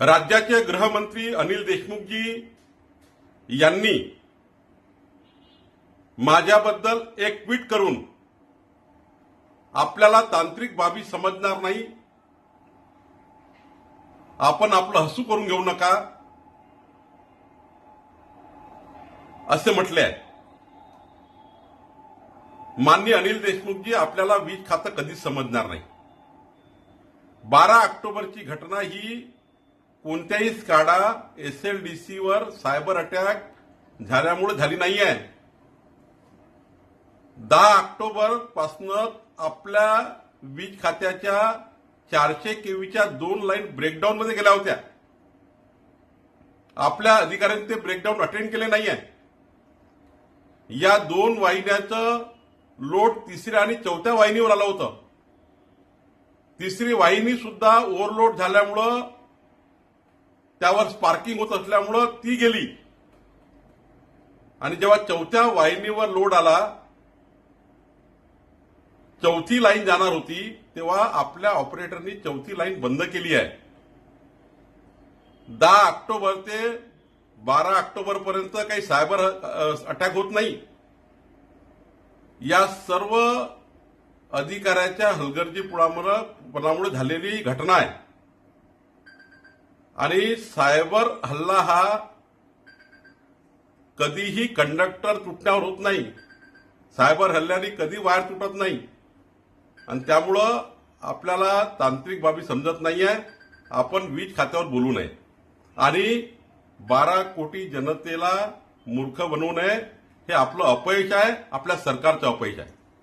राज्याचे गृहमंत्री अनिल देशमुखजी यांनी माझ्याबद्दल एक ट्विट करून आपल्याला तांत्रिक बाबी समजणार नाही. आपण आपलं हसू करून घेऊ नका. असे म्हटले आहे. मान्य अनिल देशमुखजी आपल्याला वीज खातं कधीच समजणार नाही. बारा ऑक्टोबरची घटना ही कोणत्याही स्काडा एसएलडीसीवर सायबर अटॅक झाल्यामुळे झाली नाही आहे दहा ऑक्टोबरपासून आपल्या वीज खात्याच्या चारशे केवीच्या दोन लाईन ब्रेकडाऊन मध्ये गेल्या होत्या. आपल्या अधिकाऱ्यांनी ते ब्रेकडाऊन अटेंड केले नाही आहे या दोन वाहिन्याचं लोड तिसऱ्या आणि चौथ्या वाहिनीवर आलं होतं. तिसरी वाहिनी सुद्धा ओव्हरलोड झाल्यामुळं त्यावर स्पार्किंग होत असल्यामुळं ती गेली. आणि जेव्हा चौथ्या वाहिनीवर लोड आला चौथी लाईन जाणार होती तेव्हा आपल्या ऑपरेटरनी चौथी लाईन बंद केली आहे. दहा ऑक्टोबर ते बारा ऑक्टोबर पर्यंत काही सायबर अटॅक होत नाही. या सर्व अधिकाऱ्याच्या हलगर्जीपणामुळे झालेली घटना आहे. आणि सायबर हल्ला हा कधीही कंडक्टर तुटण्यावर होत नाही. सायबर हल्ल्याने कधी वायर तुटत नाही. आणि त्यामुळं आपल्याला तांत्रिक बाबी समजत नाही आहे आपण वीज खात्यावर बोलू नये. आणि बारा कोटी जनतेला मूर्ख बनवू नये. हे आपलं अपयश आहे आपल्या सरकारचं अपयश आहे.